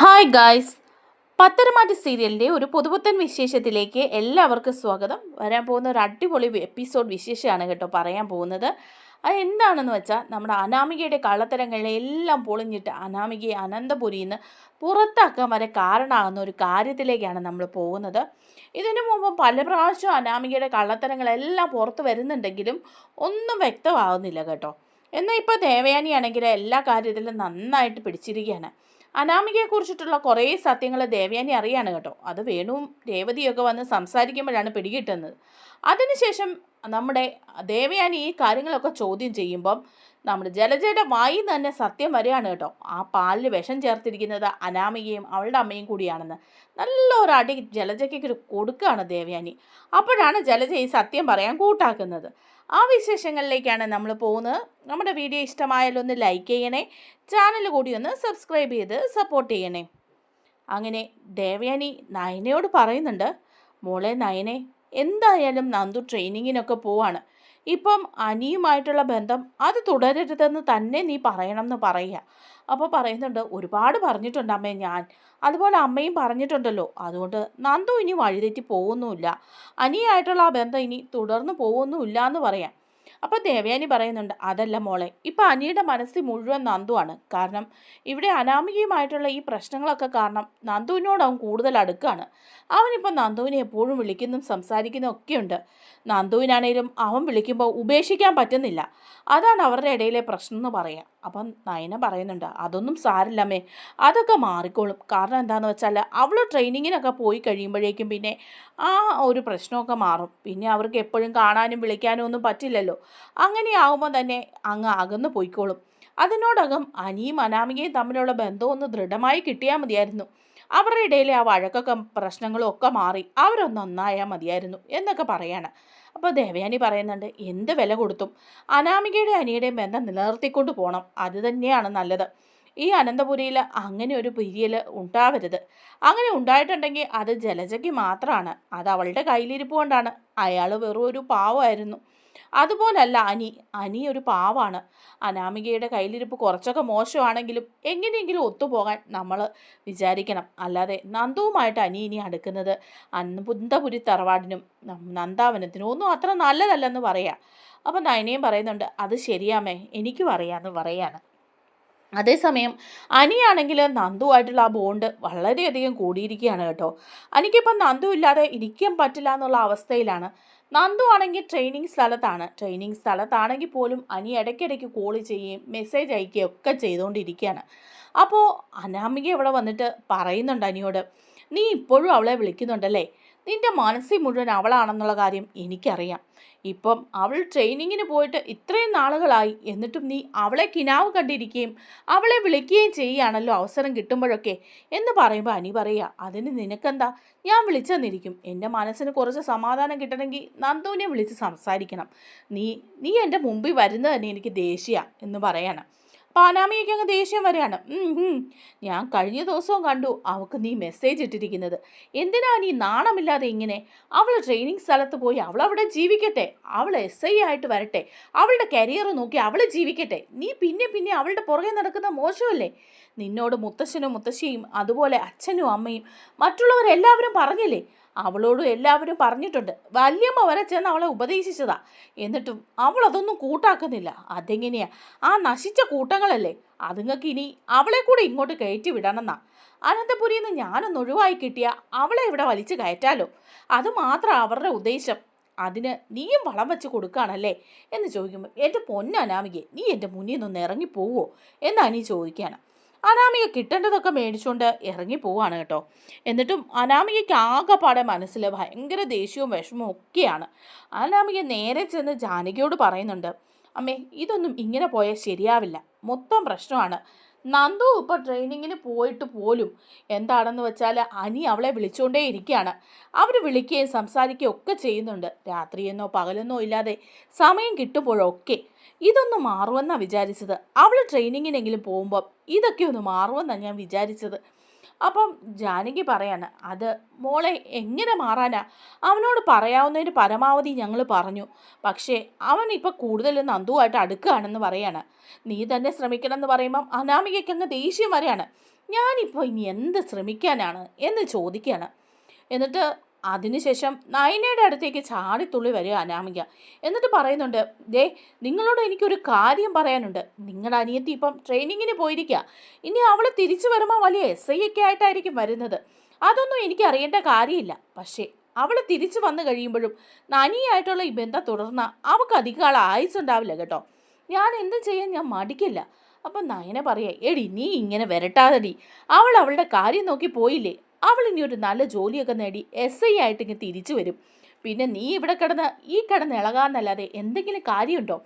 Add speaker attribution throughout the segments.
Speaker 1: Hi guys. Patharamattu സീരിയലിന്റെ ഒരു പുതുപുത്തൻ വിശേഷത്തിലേക്ക് എല്ലാവർക്കും സ്വാഗതം. വരാൻ പോകുന്ന ഒരു അടിപൊളി എപ്പിസോഡ് വിശേഷമാണ് കേട്ടോ പറയാൻ പോകുന്നത്. അത് എന്താണെന്ന് വെച്ചാൽ നമ്മുടെ അനാമികയുടെ കള്ളത്തരങ്ങളെ എല്ലാം പൊളിഞ്ഞിട്ട് അനാമികയെ അനന്തപുരിയിൽ നിന്ന് പുറത്താക്കാൻ വരെ കാരണമാകുന്ന ഒരു കാര്യത്തിലേക്കാണ് നമ്മൾ പോകുന്നത്. ഇതിനു മുമ്പ് പല പ്രാവശ്യം അനാമികയുടെ കള്ളത്തരങ്ങളെല്ലാം പുറത്ത് വരുന്നുണ്ടെങ്കിലും ഒന്നും വ്യക്തമാകുന്നില്ല കേട്ടോ. എന്നാൽ ഇപ്പോൾ ദേവയാനിയാണെങ്കിൽ എല്ലാ കാര്യത്തിലും നന്നായിട്ട് പിടിച്ചിരിക്കുകയാണ്. അനാമികയെക്കുറിച്ചിട്ടുള്ള കുറേ സത്യങ്ങൾ ദേവയാനി അറിയാണ് കേട്ടോ. അത് വേണുവും രേവതിയൊക്കെ വന്ന് സംസാരിക്കുമ്പോഴാണ് പിടികിട്ടുന്നത്. അതിനുശേഷം നമ്മുടെ ദേവയാനി ഈ കാര്യങ്ങളൊക്കെ ചോദ്യം ചെയ്യുമ്പം നമ്മുടെ ജലജയുടെ വായിൽ തന്നെ സത്യം വരികയാണ് കേട്ടോ. ആ പാലിൽ വിഷം ചേർത്തിരിക്കുന്നത് അനാമികയും അവളുടെ അമ്മയും കൂടിയാണെന്ന്. നല്ല ഒരു അടി ജലജയ്ക്ക് കൊടുക്കുകയാണ് ദേവയാനി. അപ്പോഴാണ് ജലജ ഈ സത്യം പറയാൻ കൂട്ടാക്കുന്നത്. ആ വിശേഷങ്ങളിലേക്കാണ് നമ്മൾ പോകുന്നത്. നമ്മുടെ വീഡിയോ ഇഷ്ടമായാലും ഒന്ന് ലൈക്ക് ചെയ്യണേ. ചാനൽ കൂടി ഒന്ന് സബ്സ്ക്രൈബ് ചെയ്ത് സപ്പോർട്ട് ചെയ്യണേ. അങ്ങനെ ദേവയാനി നയനയോട് പറയുന്നുണ്ട് മോളെ നയനെ എന്തായാലും നന്ദു ട്രെയിനിങ്ങിനൊക്കെ പോവാണ്. ഇപ്പം അനിയുമായിട്ടുള്ള ബന്ധം അത് തുടരരുതെന്ന് തന്നെ നീ പറയണം എന്ന് പറയുക. അപ്പോൾ പറയുന്നുണ്ട് ഒരുപാട് പറഞ്ഞിട്ടുണ്ട് അമ്മേ ഞാൻ. അതുപോലെ അമ്മയും പറഞ്ഞിട്ടുണ്ടല്ലോ. അതുകൊണ്ട് നന്ദു ഇനി വഴിതെറ്റി പോകുന്നുമില്ല. അനിയായിട്ടുള്ള ആ ബന്ധം ഇനി തുടർന്നു പോകുന്നുമില്ല എന്ന് പറയാം. അപ്പോൾ ദേവയാനി പറയുന്നുണ്ട് അതല്ല മോളെ ഇപ്പം അനിയുടെ മനസ്സിൽ മുഴുവൻ നന്ദുവാണ് കാരണം ഇവിടെ അനാമികയുമായിട്ടുള്ള ഈ പ്രശ്നങ്ങളൊക്കെ കാരണം നന്ദുവിനോട് അവൻ കൂടുതൽ അടുക്കാണ്. അവനിപ്പം നന്ദുവിനെ എപ്പോഴും വിളിക്കുന്നതും സംസാരിക്കുന്നതും ഒക്കെയുണ്ട്. നന്ദുവിനാണേലും അവൻ വിളിക്കുമ്പോൾ ഉപേക്ഷിക്കാൻ പറ്റുന്നില്ല. അതാണ് അവരുടെ ഇടയിലെ പ്രശ്നം എന്ന് പറയാം. അപ്പം നയന പറയുന്നുണ്ട് അതൊന്നും സാരില്ലമ്മേ അതൊക്കെ മാറിക്കോളും. കാരണം എന്താണെന്ന് വെച്ചാൽ അവൾ ട്രെയിനിങ്ങിനൊക്കെ പോയി കഴിയുമ്പോഴേക്കും പിന്നെ ആ ഒരു പ്രശ്നമൊക്കെ മാറും. പിന്നെ അവർക്ക് എപ്പോഴും കാണാനും വിളിക്കാനും ഒന്നും പറ്റില്ലല്ലോ. അങ്ങനെയാവുമ്പോൾ തന്നെ അങ്ങ് അകന്ന് പോയിക്കോളും. അതിനോടകം അനിയും അനാമികയും തമ്മിലുള്ള ബന്ധം ഒന്ന് ദൃഢമായി കിട്ടിയാൽ മതിയായിരുന്നു. അവരുടെ ഇടയിലെ ആ വഴക്കൊക്കെ പ്രശ്നങ്ങളും ഒക്കെ മാറി അവരൊന്ന് ഒന്നായാൽ മതിയായിരുന്നു എന്നൊക്കെ പറയാണ്. അപ്പോൾ ദേവയാനി പറയുന്നുണ്ട് എന്ത് വില കൊടുത്തും അനാമികയുടെ അനിയുടെയും ബന്ധം നിലനിർത്തിക്കൊണ്ട് പോകണം അത് തന്നെയാണ് നല്ലത്. ഈ അനന്തപുരിയിൽ അങ്ങനെ ഒരു പിരിയൽ ഉണ്ടാവരുത്. അങ്ങനെ ഉണ്ടായിട്ടുണ്ടെങ്കിൽ അത് ജലജയ്ക്ക് മാത്രമാണ് അത് അവളുടെ കയ്യിലിരിപ്പ് കൊണ്ടാണ്. അയാൾ വെറും ഒരു പാവമായിരുന്നു. അതുപോലല്ല അനി. അനി ഒരു പാവാണ്. അനാമികയുടെ കയ്യിലിരിപ്പ് കുറച്ചൊക്കെ മോശമാണെങ്കിലും എങ്ങനെയെങ്കിലും ഒത്തുപോകാൻ നമ്മൾ വിചാരിക്കണം. അല്ലാതെ നന്ദുവുമായിട്ട് അനി ഇനി അടുക്കുന്നത് അന്നപുന്തപുരി തറവാടിനും നന്ദാവനത്തിനും ഒന്നും അത്ര നല്ലതല്ലെന്ന് പറയാം. അപ്പം നയനയും പറയുന്നുണ്ട് അത് ശരിയാമേ എനിക്കും അറിയാമെന്ന് പറയാണ്. അതേസമയം അനിയാണെങ്കിൽ നന്ദുവായിട്ടുള്ള ആ ബോണ്ട് വളരെയധികം കൂടിയിരിക്കുകയാണ് കേട്ടോ. അനിക്കിപ്പം നന്ദു ഇല്ലാതെ ഇരിക്കാൻ പറ്റില്ല എന്നുള്ള അവസ്ഥയിലാണ്. നന്ദു ആണെങ്കിൽ ട്രെയിനിങ് സ്ഥലത്താണ്. ട്രെയിനിങ് സ്ഥലത്താണെങ്കിൽ പോലും അനി ഇടയ്ക്കിടയ്ക്ക് കോൾ ചെയ്യുകയും മെസ്സേജ് അയക്കുകയും ഒക്കെ ചെയ്തുകൊണ്ടിരിക്കുകയാണ്. അപ്പോൾ അനാമിക ഇവിടെ വന്നിട്ട് പറയുന്നുണ്ട് അനിയോട് നീ ഇപ്പോഴും അവളെ വിളിക്കുന്നുണ്ടല്ലേ? നിന്റെ മനസ്സിൽ മുഴുവൻ അവളാണെന്നുള്ള കാര്യം എനിക്കറിയാം. ഇപ്പം അവൾ ട്രെയിനിങ്ങിന് പോയിട്ട് ഇത്രയും നാളുകളായി. എന്നിട്ടും നീ അവളെ കിനാവ് കണ്ടിരിക്കുകയും അവളെ വിളിക്കുകയും ചെയ്യുകയാണല്ലോ അവസരം കിട്ടുമ്പോഴൊക്കെ എന്ന് പറയുമ്പോൾ അനി പറയുക അതിന് നിനക്കെന്താ? ഞാൻ വിളിച്ചെന്നിരിക്കും. എന്റെ മനസ്സിന് കുറച്ച് സമാധാനം കിട്ടണമെങ്കിൽ നന്ദുവിനെ വിളിച്ച് സംസാരിക്കണം. നീ നീ എന്റെ മുമ്പിൽ വരുന്നത് തന്നെ എനിക്ക് ദേഷ്യ എന്ന് പറയാണ്. പാനാമിയൊക്കെ അങ്ങ് ദേഷ്യം ഉം. ഞാൻ കഴിഞ്ഞ ദിവസവും കണ്ടു അവൾക്ക് നീ മെസ്സേജ് ഇട്ടിരിക്കുന്നത്. എന്തിനാ നീ നാണമില്ലാതെ ഇങ്ങനെ? അവൾ ട്രെയിനിങ് സ്ഥലത്ത് പോയി അവൾ അവിടെ ജീവിക്കട്ടെ. അവൾ എസ് ഐ ആയിട്ട് വരട്ടെ. അവളുടെ കരിയർ നോക്കി അവൾ ജീവിക്കട്ടെ. നീ പിന്നെ പിന്നെ അവളുടെ പുറകെ നടക്കുന്ന മോശമല്ലേ? നിന്നോട് മുത്തശ്ശനും മുത്തശ്ശിയും അതുപോലെ അച്ഛനും അമ്മയും മറ്റുള്ളവരെല്ലാവരും പറഞ്ഞില്ലേ? അവളോടും എല്ലാവരും പറഞ്ഞിട്ടുണ്ട്. വല്യമ്മ വരെ ചെന്ന് അവളെ ഉപദേശിച്ചതാ. എന്നിട്ടും അവളതൊന്നും കൂട്ടാക്കുന്നില്ല. അതെങ്ങനെയാ? ആ നശിച്ച കൂട്ടങ്ങളല്ലേ? അതുങ്ങൾക്ക് ഇനി അവളെ കൂടെ ഇങ്ങോട്ട് കയറ്റി വിടണമെന്നാ. അനന്തപുരിയിൽ നിന്ന് ഞാനൊന്ന് ഒഴിവായി കിട്ടിയ അവളെ ഇവിടെ വലിച്ചു കയറ്റാലോ? അത് മാത്രം അവരുടെ ഉദ്ദേശം. അതിന് നീയും വളം വെച്ച് കൊടുക്കുകയാണല്ലേ എന്ന് ചോദിക്കുമ്പോൾ എന്റെ പൊന്നനാമികെ നീ എന്റെ മുന്നിൽ നിന്ന് ഇറങ്ങി പോവോ എന്നാ നീ ചോദിക്കുകയാണ് അനാമിക കിട്ടേണ്ടതൊക്കെ മേടിച്ചുകൊണ്ട് ഇറങ്ങി പോവാണ് കേട്ടോ. എന്നിട്ടും അനാമികയ്ക്ക് ആകെപ്പാടെ മനസ്സിൽ ഭയങ്കര ദേഷ്യവും വിഷമവും ഒക്കെയാണ്. അനാമിക നേരെ ചെന്ന് ജാനകിയോട് പറയുന്നുണ്ട് അമ്മേ ഇതൊന്നും ഇങ്ങനെ പോയാൽ ശരിയാവില്ല. മൊത്തം പ്രശ്നമാണ്. നന്ദു ഇപ്പോൾ ട്രെയിനിങ്ങിന് പോയിട്ട് പോലും എന്താണെന്ന് വെച്ചാൽ അനി അവളെ വിളിച്ചുകൊണ്ടേ ഇരിക്കുകയാണ്. അവർ വിളിക്കുകയും സംസാരിക്കുകയും ഒക്കെ ചെയ്യുന്നുണ്ട്. രാത്രിയെന്നോ പകലെന്നോ ഇല്ലാതെ സമയം കിട്ടുമ്പോഴൊക്കെ ഇതൊന്ന് മാറുമെന്നാണ് വിചാരിച്ചത്. അവൾ ട്രെയിനിങ്ങിനെങ്കിലും പോകുമ്പോൾ ഇതൊക്കെ ഒന്ന് മാറുമെന്നാണ് ഞാൻ വിചാരിച്ചത്. അപ്പം ജാനകി പറയാണ് അത് മോളെ എങ്ങനെ മാറാനാ? അവനോട് പറയാവുന്നതിന് പരമാവധി ഞങ്ങൾ പറഞ്ഞു. പക്ഷേ അവൻ ഇപ്പം കൂടുതൽ നന്ദുവായിട്ട് അടുക്കുകയാണെന്ന് പറയാണ്. നീ തന്നെ ശ്രമിക്കണം എന്ന് പറയുമ്പം അനാമികയ്ക്ക് അങ്ങ് ദേഷ്യം വരെയാണ്. ഞാനിപ്പോൾ ഇനി എന്ത് ശ്രമിക്കാനാണ്? എന്ന് ചോദിക്കുകയാണ്. എന്നിട്ട് അതിനുശേഷം നയനയുടെ അടുത്തേക്ക് ചാടിത്തുള്ളി വരിക അനാമിക. എന്നിട്ട് പറയുന്നുണ്ട് ദേ നിങ്ങളോട് എനിക്കൊരു കാര്യം പറയാനുണ്ട്. നിങ്ങളുടെ അനിയത്തി ഇപ്പം ട്രെയിനിങ്ങിന് പോയിരിക്കുക ഇനി അവൾ തിരിച്ചു വരുമ്പോൾ വലിയ എസ് ഐ ഒക്കെ ആയിട്ടായിരിക്കും വരുന്നത്. അതൊന്നും എനിക്ക് അറിയേണ്ട കാര്യമില്ല. പക്ഷേ അവൾ തിരിച്ചു വന്നു കഴിയുമ്പോഴും നനിയായിട്ടുള്ള ഈ ബന്ധം തുടർന്ന അവൾക്ക് അധികകാലം ആയുസ് ഉണ്ടാവില്ല കേട്ടോ. ഞാൻ എന്ത് ചെയ്യാൻ ഞാൻ മടിക്കില്ല. അപ്പം നയന പറയാ എടി നീ ഇങ്ങനെ വരട്ടാതെടി. അവൾ അവളുടെ കാര്യം നോക്കി പോയില്ലേ? അവൾ ഇനി ഒരു നല്ല ജോലിയൊക്കെ നേടി എസ് ഐ ആയിട്ട് ഇങ്ങനെ തിരിച്ചു വരും. പിന്നെ നീ ഇവിടെ കിടന്ന് ഈ കിടന്ന് ഇളകാന്നല്ലാതെ എന്തെങ്കിലും കാര്യമുണ്ടോ?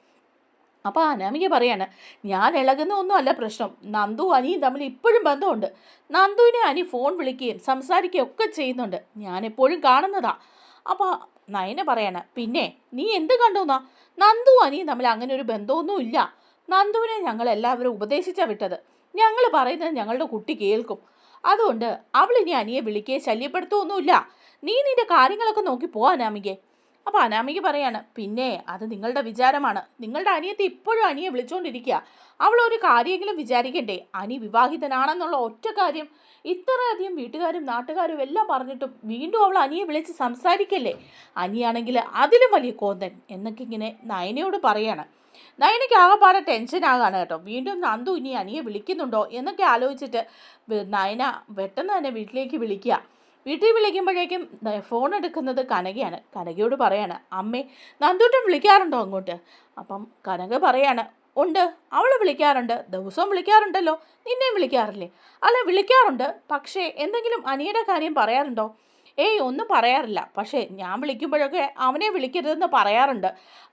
Speaker 1: അപ്പോൾ അനാമിക പറയാണ് ഞാൻ ഇളകുന്ന ഒന്നും അല്ല പ്രശ്നം. നന്ദു അനിയും തമ്മിൽ ഇപ്പോഴും ബന്ധമുണ്ട്. നന്ദുവിനെ അനി ഫോൺ വിളിക്കുകയും സംസാരിക്കുകയും ഒക്കെ ചെയ്യുന്നുണ്ട്. ഞാൻ എപ്പോഴും കാണുന്നതാ. അപ്പോൾ നയന പറയാണ് പിന്നെ നീ എന്ത് കണ്ടുന്നാ? നന്ദു അനിയും തമ്മിൽ അങ്ങനെ ഒരു ബന്ധമൊന്നും ഇല്ല. നന്ദുവിനെ ഞങ്ങൾ എല്ലാവരും ഉപദേശിച്ചാ വിട്ടത്. ഞങ്ങൾ പറയുന്നത് ഞങ്ങളുടെ കുട്ടി കേൾക്കും. അതുകൊണ്ട് അവൾ ഇനി അനിയെ വിളിക്കുകയും ശല്യപ്പെടുത്തുമൊന്നുമില്ല നീ നിന്റെ കാര്യങ്ങളൊക്കെ നോക്കി പോ അനാമികെ. അപ്പോൾ അനാമിക പറയാണ് പിന്നെ അത് നിങ്ങളുടെ വിചാരമാണ്. നിങ്ങളുടെ അനിയത്തെ ഇപ്പോഴും അനിയെ വിളിച്ചുകൊണ്ടിരിക്കുക അവൾ ഒരു കാര്യമെങ്കിലും വിചാരിക്കണ്ടേ? അനി വിവാഹിതനാണെന്നുള്ള ഒറ്റ കാര്യം ഇത്രയധികം വീട്ടുകാരും നാട്ടുകാരും എല്ലാം പറഞ്ഞിട്ടും വീണ്ടും അവൾ അനിയെ വിളിച്ച് സംസാരിക്കല്ലേ? അനിയാണെങ്കിൽ അതിലും വലിയ കോന്തൻ എന്നൊക്കെ ഇങ്ങനെ നയനയോട് പറയാണ്. നയനയ്ക്ക് ആകെപ്പാടെ ടെൻഷനാകാണ് കേട്ടോ. വീണ്ടും നന്ദു ഇനി അനിയെ വിളിക്കുന്നുണ്ടോ എന്നൊക്കെ ആലോചിച്ചിട്ട് നയന പെട്ടെന്ന് തന്നെ വീട്ടിലേക്ക് വിളിക്കുക. വീട്ടിൽ വിളിക്കുമ്പോഴേക്കും ഫോൺ എടുക്കുന്നത് കനകയാണ്. കനകയോട് പറയാണ് അമ്മേ നന്ദൂട്ടൻ വിളിക്കാറുണ്ടോ അങ്ങോട്ട്? അപ്പം കനക പറയാണ് ഉണ്ട് അവൾ വിളിക്കാറുണ്ട്. ദിവസവും വിളിക്കാറുണ്ടല്ലോ. നിന്നെയും വിളിക്കാറില്ലേ? അല്ല വിളിക്കാറുണ്ട്. പക്ഷേ എന്തെങ്കിലും അനിയുടെ കാര്യം പറയാറുണ്ടോ? ഏയ് ഒന്നും പറയാറില്ല. പക്ഷേ ഞാൻ വിളിക്കുമ്പോഴൊക്കെ അവനെ വിളിക്കരുതെന്ന് പറയാറുണ്ട്.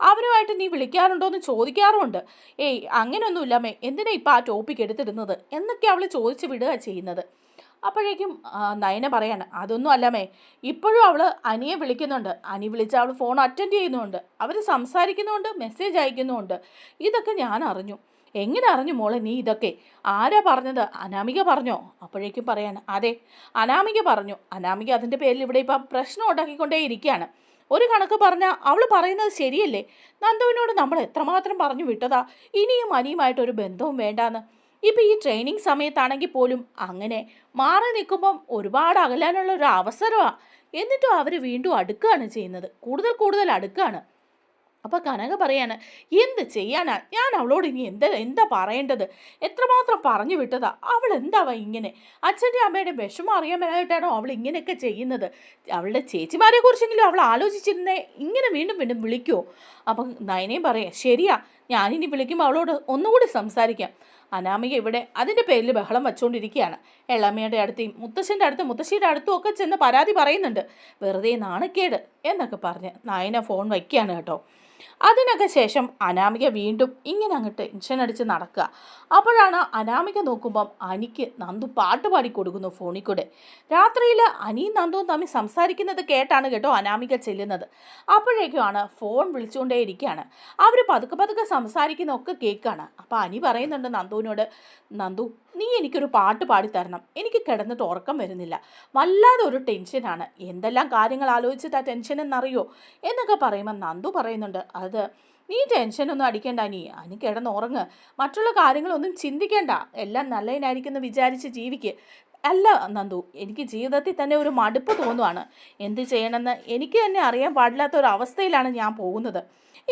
Speaker 1: അവനുമായിട്ട് നീ വിളിക്കാറുണ്ടോ എന്ന് ചോദിക്കാറുമുണ്ട്. ഏയ് അങ്ങനെയൊന്നുമില്ല മേ എന്തിനാ ഇപ്പം ആ ടോപ്പിക് എടുത്തിടുന്നത്? എന്നൊക്കെ അവൾ ചോദിച്ച് വിടുക ചെയ്യുന്നത്. അപ്പോഴേക്കും നയന പറയാണ് അതൊന്നും അല്ലമേ ഇപ്പോഴും അവൾ അനിയെ വിളിക്കുന്നുണ്ട്. അനി വിളിച്ച് അവൾ ഫോൺ അറ്റൻഡ് ചെയ്യുന്നുണ്ട്. അവർ സംസാരിക്കുന്നുണ്ട് മെസ്സേജ് അയക്കുന്നുണ്ട്. ഇതൊക്കെ ഞാൻ അറിഞ്ഞു. എങ്ങനെ അറിഞ്ഞു മോളെ നീ ഇതൊക്കെ? ആരാ പറഞ്ഞത്? അനാമിക പറഞ്ഞോ? അപ്പോഴേക്കും പറയാണ് അതെ അനാമിക പറഞ്ഞു. അനാമിക അതിന്റെ പേരിൽ ഇവിടെ ഇപ്പം പ്രശ്നം ഉണ്ടാക്കിക്കൊണ്ടേ ഇരിക്കുകയാണ്. ഒരു കണക്ക് പറഞ്ഞാൽ അവൾ പറയുന്നത് ശരിയല്ലേ? നന്ദുവിനോട് നമ്മൾ എത്രമാത്രം പറഞ്ഞു വിട്ടതാ? ഇനിയും അനിയുമായിട്ട് ഒരു ബന്ധവും വേണ്ടാന്ന്. ഇപ്പം ഈ ട്രെയിനിങ് സമയത്താണെങ്കിൽ പോലും അങ്ങനെ മാറി നിൽക്കുമ്പം ഒരുപാട് അകലാനുള്ള ഒരു അവസരമാണ് എന്നിട്ടും അവർ വീണ്ടും അടുക്കുകയാണ് ചെയ്യുന്നത്. കൂടുതൽ കൂടുതൽ അടുക്കുകയാണ്. അപ്പോൾ കനക പറയാണ് എന്ത് ചെയ്യാനാ? ഞാൻ അവളോട് ഇനി എന്താ എന്താ പറയേണ്ടത്? എത്രമാത്രം പറഞ്ഞു വിട്ടതാ? അവൾ എന്താവാ ഇങ്ങനെ? അച്ഛന്റെ അമ്മയുടെ വിഷമം അറിയാൻ മേലായിട്ടാണോ അവൾ ഇങ്ങനെയൊക്കെ ചെയ്യുന്നത്? അവളുടെ ചേച്ചിമാരെ കുറിച്ചെങ്കിലും അവൾ ആലോചിച്ചിരുന്നേ ഇങ്ങനെ വീണ്ടും വീണ്ടും വിളിക്കുമോ അപ്പം നയനയും പറയാം ശരിയാ ഞാനിനി വിളിക്കുമ്പോൾ അവളോട് ഒന്നുകൂടി സംസാരിക്കാം. അനാമിക ഇവിടെ അതിന്റെ പേരിൽ ബഹളം വെച്ചുകൊണ്ടിരിക്കുകയാണ്. എളമ്മയുടെ അടുത്തും മുത്തശ്ശന്റെ അടുത്തും മുത്തശ്ശിയുടെ അടുത്തും ഒക്കെ ചെന്ന് പരാതി പറയുന്നുണ്ട്. വെറുതെ നാണക്കേട് എന്നൊക്കെ പറഞ്ഞ് നായന ഫോൺ വയ്ക്കുകയാണ് കേട്ടോ. അതിനൊക്കെ ശേഷം അനാമിക വീണ്ടും ഇങ്ങനെ അങ്ങ് ടെൻഷൻ അടിച്ച് നടക്കുക. അപ്പോഴാണ് അനാമിക നോക്കുമ്പം അനിക്ക് നന്ദു പാട്ട് പാടി കൊടുക്കുന്നു ഫോണിൽ കൂടെ. രാത്രിയിൽ അനിയും നന്ദുവും തമ്മിൽ സംസാരിക്കുന്നത് കേട്ടാണ് കേട്ടോ അനാമിക ചെല്ലുന്നത്. അപ്പോഴേക്കുമാണ് ഫോൺ വിളിച്ചുകൊണ്ടേ ഇരിക്കുകയാണ്. അവർ പതുക്കെ പതുക്കെ സംസാരിക്കുന്നൊക്കെ കേൾക്കുകയാണ്. അപ്പോൾ അനി പറയുന്നുണ്ട് നന്ദുവിനോട് നന്ദു നീ എനിക്കൊരു പാട്ട് പാടിത്തരണം. എനിക്ക് കിടന്നിട്ട് ഉറക്കം വരുന്നില്ല. വല്ലാതെ ഒരു ടെൻഷനാണ് എന്തെല്ലാം കാര്യങ്ങൾ ആലോചിച്ചിട്ട് ആ ടെൻഷൻ എന്നറിയോ? എന്നൊക്കെ പറയുമ്പോൾ നന്ദു പറയുന്നുണ്ട്. അത് നീ ടെൻഷനൊന്നും അടിക്കേണ്ട നീ അനി കിടന്ന് ഉറങ്ങ്. മറ്റുള്ള കാര്യങ്ങളൊന്നും ചിന്തിക്കേണ്ട. എല്ലാം നല്ലതിനായിരിക്കും എന്ന് വിചാരിച്ച് ജീവിക്ക്. അല്ല നന്ദു എനിക്ക് ജീവിതത്തിൽ തന്നെ ഒരു മടുപ്പ് തോന്നുവാണ്. എന്ത് ചെയ്യണമെന്ന് എനിക്ക് തന്നെ അറിയാൻ പാടില്ലാത്ത ഒരു അവസ്ഥയിലാണ് ഞാൻ പോകുന്നത്.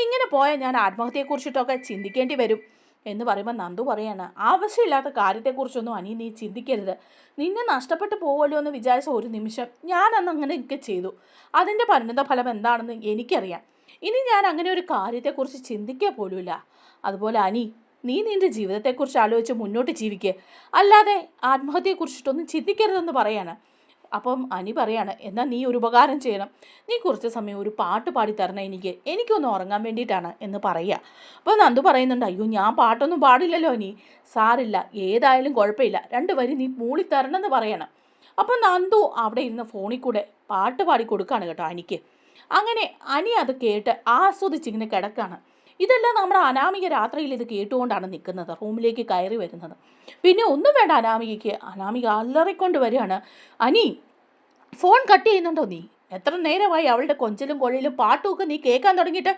Speaker 1: ഇങ്ങനെ പോയാൽ ഞാൻ ആത്മഹത്യയെക്കുറിച്ചിട്ടൊക്കെ ചിന്തിക്കേണ്ടി വരും. എന്ന് പറയുമ്പോൾ നന്ദു പറയാണ് ആവശ്യമില്ലാത്ത കാര്യത്തെക്കുറിച്ചൊന്നും അനി നീ ചിന്തിക്കരുത്. നിന്നെ നഷ്ടപ്പെട്ടു പോവുമല്ലോ എന്ന് വിചാരിച്ച ഒരു നിമിഷം ഞാൻ അന്ന് അങ്ങനെയൊക്കെ ചെയ്തു. അതിന്റെ പരിണിത ഫലം എന്താണെന്ന് എനിക്കറിയാം. ഇനി ഞാൻ അങ്ങനെ ഒരു കാര്യത്തെക്കുറിച്ച് ചിന്തിക്കുക പോലുമില്ല. അതുപോലെ അനി നീ നിന്റെ ജീവിതത്തെക്കുറിച്ച് ആലോചിച്ച് മുന്നോട്ട് ജീവിക്കുക അല്ലാതെ ആത്മഹത്യയെക്കുറിച്ചിട്ടൊന്നും ചിന്തിക്കരുതെന്ന് പറയാണ്. അപ്പം അനി പറയാണ് എന്നാൽ നീ ഒരു ഉപകാരം ചെയ്യണം. നീ കുറച്ച് സമയം ഒരു പാട്ട് പാടി തരണം എനിക്ക്. എനിക്കൊന്ന് ഉറങ്ങാൻ വേണ്ടിയിട്ടാണ് എന്ന് പറയുക. അപ്പോൾ നന്ദു പറയുന്നുണ്ട് അയ്യോ ഞാൻ പാട്ടൊന്നും പാടില്ലല്ലോ അനി. സാറില്ല ഏതായാലും കുഴപ്പമില്ല. രണ്ട് വരി നീ മൂളി തരണം എന്ന് പറയണം. അപ്പം നന്ദു അവിടെ ഇരുന്ന് ഫോണിൽ കൂടെ പാട്ട് പാടി കൊടുക്കുകയാണ് കേട്ടോ അനിക്ക്. അങ്ങനെ അനി അത് കേട്ട് ആസ്വദിച്ചിങ്ങനെ കിടക്കാണ്. ഇതെല്ലാം നമ്മുടെ അനാമിക രാത്രിയിൽ ഇത് കേട്ടുകൊണ്ടാണ് നിൽക്കുന്നത് റൂമിലേക്ക് കയറി വരുന്നത്. പിന്നെ ഒന്നും വേണ്ട അനാമികയ്ക്ക്. അനാമിക അല്ലറിക്കൊണ്ട് വരികയാണ്. അനി ഫോൺ കട്ട് ചെയ്യുന്നുണ്ടോ നീ? എത്ര നേരമായി അവളുടെ കൊഞ്ചലും കൊഴയിലും പാട്ടുമൊക്കെ നീ കേൾക്കാൻ തുടങ്ങിയിട്ട്?